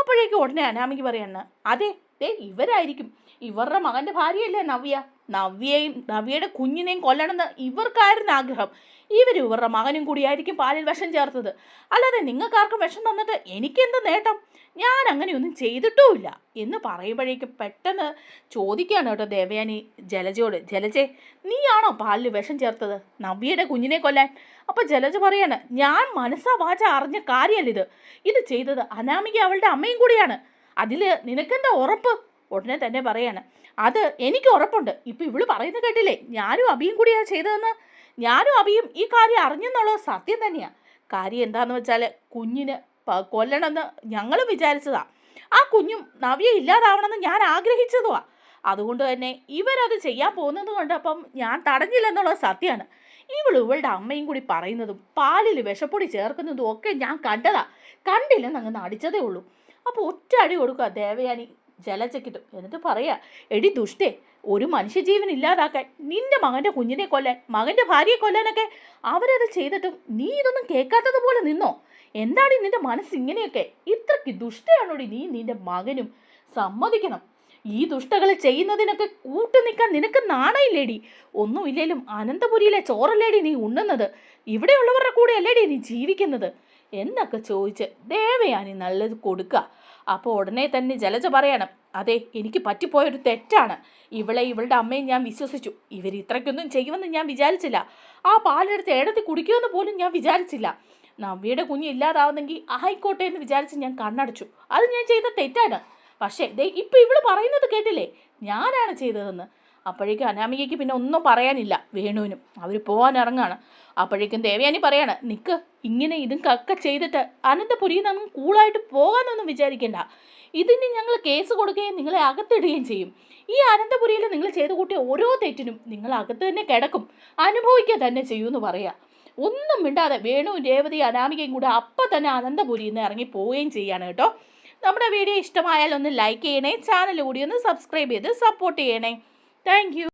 Speaker 1: അപ്പോഴേക്ക് ഉടനെ അനാമിക്ക് പറയണ അതെ ദേ ഇവരായിരിക്കും. ഇവരുടെ മകന്റെ ഭാര്യയല്ലേ നവ്യ? നവ്യയും നവ്യയുടെ കുഞ്ഞിനെയും കൊല്ലണമെന്ന് ഇവർക്കായിരുന്നു ആഗ്രഹം. ഇവർ ഇവരുടെ മകനും കൂടിയായിരിക്കും പാലിൽ വിഷം ചേർത്തത്. അല്ലാതെ നിങ്ങൾക്കാർക്കും വിഷം തന്നിട്ട് എനിക്കെന്ത് നേട്ടം? ഞാൻ അങ്ങനെയൊന്നും ചെയ്തിട്ടുമില്ല. എന്ന് പറയുമ്പോഴേക്കും പെട്ടെന്ന് ചോദിക്കുകയാണ് കേട്ടോ ദേവയാനി ജലജയോട്. ജലജെ നീയാണോ പാലിൽ വിഷം ചേർത്തത്? നവ്യയുടെ കുഞ്ഞിനെ കൊല്ലാൻ. അപ്പോൾ ജലജ പറയാണ് ഞാൻ മനസ്സാ വാച അറിഞ്ഞ കാര്യമല്ല ഇത്. ഇത് ചെയ്തത് അനാമിക അവളുടെ അമ്മയും കൂടിയാണ്. അതിൽ നിനക്കെന്താ ഉറപ്പ്? ഉടനെ തന്നെ പറയാണ് അത് എനിക്ക് ഉറപ്പുണ്ട്. ഇപ്പം ഇവൾ പറയുന്നത് കേട്ടില്ലേ? ഞാനും അബിയും കൂടിയാണ് ചെയ്തതെന്ന്. ഞാനും അബിയും ഈ കാര്യം അറിഞ്ഞെന്നുള്ളത് സത്യം തന്നെയാണ് കാര്യം എന്താന്ന് വെച്ചാൽ കുഞ്ഞിന് കൊല്ലണമെന്ന് ഞങ്ങളും വിചാരിച്ചതാ. ആ കുഞ്ഞും നവ്യ ഇല്ലാതാവണമെന്ന് ഞാൻ ആഗ്രഹിച്ചതുവാ. അതുകൊണ്ട് തന്നെ ഇവരത് ചെയ്യാൻ പോകുന്നത് അപ്പം ഞാൻ തടഞ്ഞില്ലെന്നുള്ളത് സത്യമാണ്. ഇവൾ ഇവളുടെ അമ്മയും കൂടി പറയുന്നതും പാലിൽ വിഷപ്പൊടി ചേർക്കുന്നതും ഒക്കെ ഞാൻ കണ്ടതാ. കണ്ടില്ലെന്ന് അങ്ങ് നടിച്ചതേ ഉള്ളൂ. അപ്പോൾ ഒറ്റ അടി കൊടുക്കുക ദേവയാനി. ജലച്ചക്കിട്ടും എന്നിട്ട് പറയാ എടി ദുഷ്ടേ ഒരു മനുഷ്യജീവൻ ഇല്ലാതാക്കാൻ നിന്റെ മകന്റെ കുഞ്ഞിനെ കൊല്ലാൻ മകന്റെ ഭാര്യയെ കൊല്ലാനൊക്കെ അവരത് ചെയ്തിട്ടും നീ ഇതൊന്നും കേൾക്കാത്തതുപോലെ നിന്നോ? എന്താണ് നിന്റെ മനസ്സ് ഇങ്ങനെയൊക്കെ? ഇത്രയ്ക്ക് ദുഷ്ടയാണോടി നീ നിന്റെ മകനും? സമ്മതിക്കണം. ഈ ദുഷ്ടകൾ ചെയ്യുന്നതിനൊക്കെ കൂട്ടു നിൽക്കാൻ നിനക്ക് നാണയില്ലേടി? ഒന്നുമില്ലേലും അനന്തപുരിയിലെ ചോറല്ലേടി നീ ഉണ്ണുന്നത്? ഇവിടെയുള്ളവരുടെ കൂടെ അല്ലേടി നീ ജീവിക്കുന്നത്? എന്നൊക്കെ ചോദിച്ച് ദേവയാനി നല്ലത് കൊടുക്കുക അപ്പോൾ ഉടനെ തന്നെ ജലജ പറയണം അതെ എനിക്ക് പറ്റിപ്പോയൊരു തെറ്റാണ്. ഇവളെ ഇവളുടെ അമ്മയെ ഞാൻ വിശ്വസിച്ചു. ഇവർ ഇത്രയ്ക്കൊന്നും ചെയ്യുമെന്ന് ഞാൻ വിചാരിച്ചില്ല. ആ പാലെടുത്ത് ഏടത്തി കുടിക്കുമെന്ന് പോലും ഞാൻ വിചാരിച്ചില്ല. നവ്യയുടെ കുഞ്ഞ് ഇല്ലാതാവുന്നെങ്കിൽ ആയിക്കോട്ടെ എന്ന് വിചാരിച്ച് ഞാൻ കണ്ണടച്ചു. അത് ഞാൻ ചെയ്ത തെറ്റാണ്. പക്ഷേ ദേ ഇപ്പം ഇവൾ പറയുന്നത് കേട്ടില്ലേ? ഞാനാണ് ചെയ്തതെന്ന്. അപ്പോഴേക്കും അനാമികയ്ക്ക് പിന്നെ ഒന്നും പറയാനില്ല. വേണുവിനും. അവർ പോകാൻ ഇറങ്ങാണ്. അപ്പോഴേക്കും ദേവയാനി പറയാണ് നിക്ക് ഇങ്ങനെ ഇതും കക്ക ചെയ്തിട്ട് അനന്തപുരിയിൽ നിന്ന് കൂളായിട്ട് പോകാനൊന്നും വിചാരിക്കണ്ട. ഇതിന് ഞങ്ങൾ കേസ് കൊടുക്കുകയും നിങ്ങളെ അകത്തിടുകയും ചെയ്യും. ഈ അനന്തപുരിയിൽ നിങ്ങൾ ചെയ്തു കൂട്ടിയ ഓരോ തെറ്റിനും നിങ്ങൾ അകത്ത് തന്നെ കിടക്കും. അനുഭവിക്കുക തന്നെ ചെയ്യുമെന്ന് പറയുക ഒന്നും മിണ്ടാതെ വേണുവും രേവതി അനാമികയും കൂടെ അപ്പം തന്നെ അനന്തപുരിയിൽ നിന്ന് ഇറങ്ങി പോവുകയും ചെയ്യാണ് കേട്ടോ. നമ്മുടെ വീഡിയോ ഇഷ്ടമായാൽ ഒന്ന് ലൈക്ക് ചെയ്യണേ ചാനൽ കൂടി ഒന്ന് സബ്സ്ക്രൈബ് ചെയ്ത് സപ്പോർട്ട് ചെയ്യണേ. Thank you.